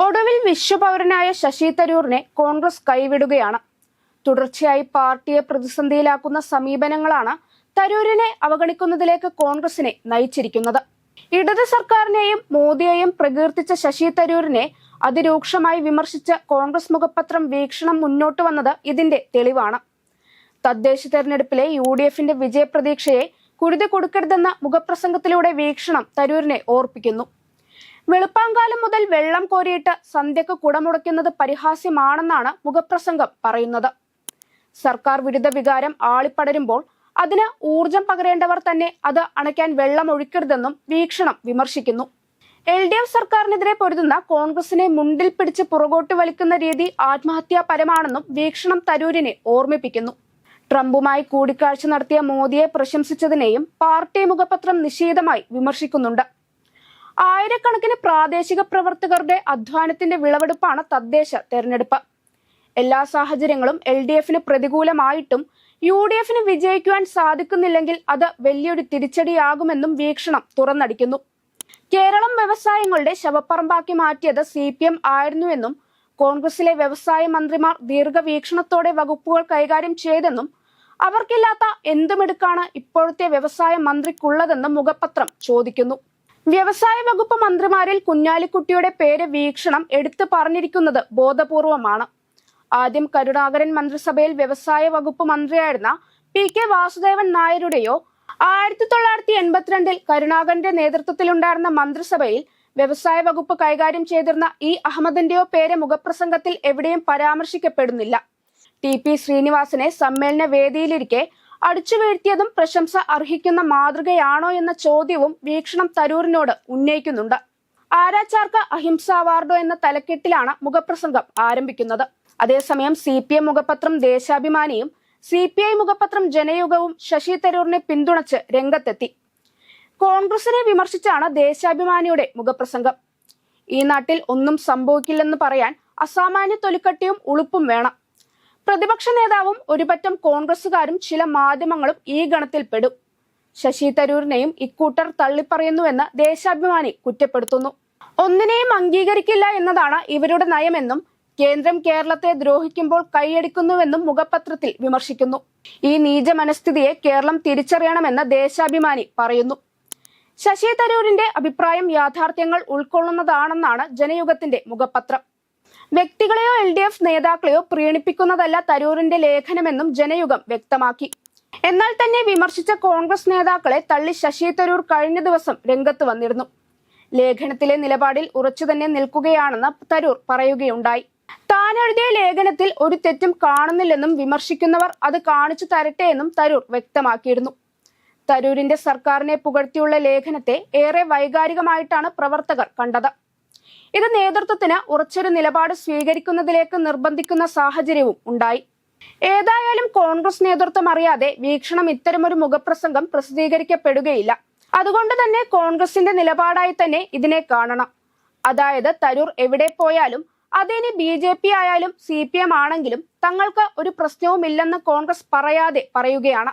ഒടുവിൽ വിശ്വപൗരനായ ശശി തരൂറിനെ കോൺഗ്രസ് കൈവിടുകയാണ്. തുടർച്ചയായി പാർട്ടിയെ പ്രതിസന്ധിയിലാക്കുന്ന സമീപനങ്ങളാണ് തരൂരിനെ അവഗണിക്കുന്നതിലേക്ക് കോൺഗ്രസിനെ നയിച്ചിരിക്കുന്നത്. ഇടത് സർക്കാരിനെയും മോദിയെയും പ്രകീർത്തിച്ച ശശി തരൂരിനെ അതിരൂക്ഷമായി വിമർശിച്ച കോൺഗ്രസ് മുഖപത്രം വീക്ഷണം മുന്നോട്ട് വന്നത് ഇതിന്റെ തെളിവാണ്. തദ്ദേശ തെരഞ്ഞെടുപ്പിലെ യു ഡി എഫിന്റെ വിജയപ്രതീക്ഷയെ കുരുതി കൊടുക്കരുതെന്ന മുഖപ്രസംഗത്തിലൂടെ വീക്ഷണം തരൂരിനെ ഓർപ്പിക്കുന്നു. വെളുപ്പാങ്കാലം മുതൽ വെള്ളം കോരിയിട്ട് സന്ധ്യക്ക് കുടമുടയ്ക്കുന്നത് പരിഹാസ്യമാണെന്നാണ് മുഖപ്രസംഗം പറയുന്നത്. സർക്കാർ വിരുദ്ധ വികാരം ആളിപ്പടരുമ്പോൾ അതിന് ഊർജം പകരേണ്ടവർ തന്നെ അത് അണയ്ക്കാൻ വെള്ളം ഒഴിക്കരുതെന്നും വീക്ഷണം വിമർശിക്കുന്നു. എൽ ഡി എഫ് സർക്കാരിനെതിരെ പൊരുതുന്ന കോൺഗ്രസിനെ മുണ്ടിൽ പിടിച്ച് പുറകോട്ട് വലിക്കുന്ന രീതി ആത്മഹത്യാപരമാണെന്നും വീക്ഷണം തരൂരിനെ ഓർമ്മിപ്പിക്കുന്നു. ട്രംപുമായി കൂടിക്കാഴ്ച നടത്തിയ മോദിയെ പ്രശംസിച്ചതിനെയും പാർട്ടി മുഖപത്രം നിഷേധമായി വിമർശിക്കുന്നുണ്ട്. ആയിരക്കണക്കിന് പ്രാദേശിക പ്രവർത്തകരുടെ അധ്വാനത്തിന്റെ വിളവെടുപ്പാണ് തദ്ദേശ തെരഞ്ഞെടുപ്പ്. എല്ലാ സാഹചര്യങ്ങളും എൽ ഡി എഫിന് പ്രതികൂലമായിട്ടും യു ഡി എഫിന് വിജയിക്കുവാൻ സാധിക്കുന്നില്ലെങ്കിൽ അത് വലിയൊരു തിരിച്ചടിയാകുമെന്നും വീക്ഷണം തുറന്നടിക്കുന്നു. കേരളം വ്യവസായങ്ങളുടെ ശവപ്പറമ്പാക്കി മാറ്റിയത് സി പി എം ആയിരുന്നുവെന്നും കോൺഗ്രസിലെ വ്യവസായ മന്ത്രിമാർ ദീർഘവീക്ഷണത്തോടെ വകുപ്പുകൾ കൈകാര്യം ചെയ്തെന്നും അവർക്കില്ലാത്ത എന്തുമെടുക്കാണ് ഇപ്പോഴത്തെ വ്യവസായ മന്ത്രിക്കുള്ളതെന്നും മുഖപത്രം ചോദിക്കുന്നു. വ്യവസായ വകുപ്പ് മന്ത്രിമാരിൽ കുഞ്ഞാലിക്കുട്ടിയുടെ പേര് വീക്ഷണം എടുത്തു പറഞ്ഞിരിക്കുന്നത് ബോധപൂർവമാണ്. ആദ്യം കരുണാകരൻ മന്ത്രിസഭയിൽ വ്യവസായ വകുപ്പ് മന്ത്രിയായിരുന്ന പി കെ വാസുദേവൻ നായരുടെയോ ആയിരത്തി തൊള്ളായിരത്തി എൺപത്തിരണ്ടിൽ കരുണാകരന്റെ നേതൃത്വത്തിലുണ്ടായിരുന്ന മന്ത്രിസഭയിൽ വ്യവസായ വകുപ്പ് കൈകാര്യം ചെയ്തിരുന്ന ഇ അഹമ്മദിന്റെയോ പേര് മുഖപ്രസംഗത്തിൽ എവിടെയും പരാമർശിക്കപ്പെടുന്നില്ല. ടി പി ശ്രീനിവാസനെ സമ്മേളന വേദിയിലിരിക്കെ അടിച്ചു വീഴ്ത്തിയതും പ്രശംസ അർഹിക്കുന്ന മാതൃകയാണോ എന്ന ചോദ്യവും വീക്ഷണം തരൂരിനോട് ഉന്നയിക്കുന്നുണ്ട്. ആരാച്ചാർക്ക് അഹിംസ അവാർഡോ എന്ന തലക്കെട്ടിലാണ് മുഖപ്രസംഗം ആരംഭിക്കുന്നത്. അതേസമയം സി പി എം മുഖപത്രം ദേശാഭിമാനിയും സി പി ഐ മുഖപത്രം ജനയുഗവും ശശി തരൂറിനെ പിന്തുണച്ച് രംഗത്തെത്തി. കോൺഗ്രസിനെ വിമർശിച്ചാണ് ദേശാഭിമാനിയുടെ മുഖപ്രസംഗം. ഈ നാട്ടിൽ ഒന്നും സംഭവിക്കില്ലെന്ന് പറയാൻ അസാമാന്യ തൊലിക്കട്ടിയും ഉളുപ്പും വേണം. പ്രതിപക്ഷ നേതാവും ഒരുപറ്റം കോൺഗ്രസുകാരും ചില മാധ്യമങ്ങളും ഈ ഗണത്തിൽ പെടും ശശി തരൂരിനെയും ഇക്കൂട്ടർ തള്ളിപ്പറയുന്നുവെന്ന് ദേശാഭിമാനി കുറ്റപ്പെടുത്തുന്നു. ഒന്നിനെയും അംഗീകരിക്കില്ല എന്നതാണ് ഇവരുടെ നയമെന്നും കേന്ദ്രം കേരളത്തെ ദ്രോഹിക്കുമ്പോൾ കൈയടിക്കുന്നുവെന്നും മുഖപത്രത്തിൽ വിമർശിക്കുന്നു. ഈ നീച മനസ്ഥിതിയെ കേരളം തിരിച്ചറിയണമെന്ന് ദേശാഭിമാനി പറയുന്നു. ശശി തരൂരിന്റെ അഭിപ്രായം യാഥാർത്ഥ്യങ്ങൾ ഉൾക്കൊള്ളുന്നതാണെന്നാണ് ജനയുഗത്തിന്റെ മുഖപത്രം. വ്യക്തികളെയോ എൽ ഡി എഫ് നേതാക്കളെയോ പ്രീണിപ്പിക്കുന്നതല്ല തരൂരിന്റെ ലേഖനമെന്നും ജനയുഗം വ്യക്തമാക്കി. എന്നാൽ തന്നെ വിമർശിച്ച കോൺഗ്രസ് നേതാക്കളെ തള്ളി ശശി തരൂർ കഴിഞ്ഞ ദിവസം രംഗത്ത് വന്നിരുന്നു. ലേഖനത്തിലെ നിലപാടിൽ ഉറച്ചു തന്നെ നിൽക്കുകയാണെന്ന് തരൂർ പറയുകയുണ്ടായി. താൻ എഴുതിയ ലേഖനത്തിൽ ഒരു തെറ്റും കാണുന്നില്ലെന്നും വിമർശിക്കുന്നവർ അത് കാണിച്ചു തരട്ടെ എന്നും തരൂർ വ്യക്തമാക്കിയിരുന്നു. തരൂരിന്റെ സർക്കാരിനെ പുകഴ്ത്തിയുള്ള ലേഖനത്തെ ഏറെ വൈകാരികമായിട്ടാണ് പ്രവർത്തകർ കണ്ടത്. ഇത് നേതൃത്വത്തിന് ഉറച്ചൊരു നിലപാട് സ്വീകരിക്കുന്നതിലേക്ക് നിർബന്ധിക്കുന്ന സാഹചര്യവും ഉണ്ടായി. ഏതായാലും കോൺഗ്രസ് നേതൃത്വം അറിയാതെ വീക്ഷണം ഇത്തരമൊരു മുഖപ്രസംഗം പ്രസിദ്ധീകരിക്കപ്പെടുകയില്ല. അതുകൊണ്ട് തന്നെ കോൺഗ്രസിന്റെ നിലപാടായി തന്നെ ഇതിനെ കാണണം. അതായത് തരൂർ എവിടെ പോയാലും അതിനി ബി ജെ പി ആയാലും സി പി എം ആണെങ്കിലും തങ്ങൾക്ക് ഒരു പ്രശ്നവുമില്ലെന്ന് കോൺഗ്രസ് പറയാതെ പറയുകയാണ്.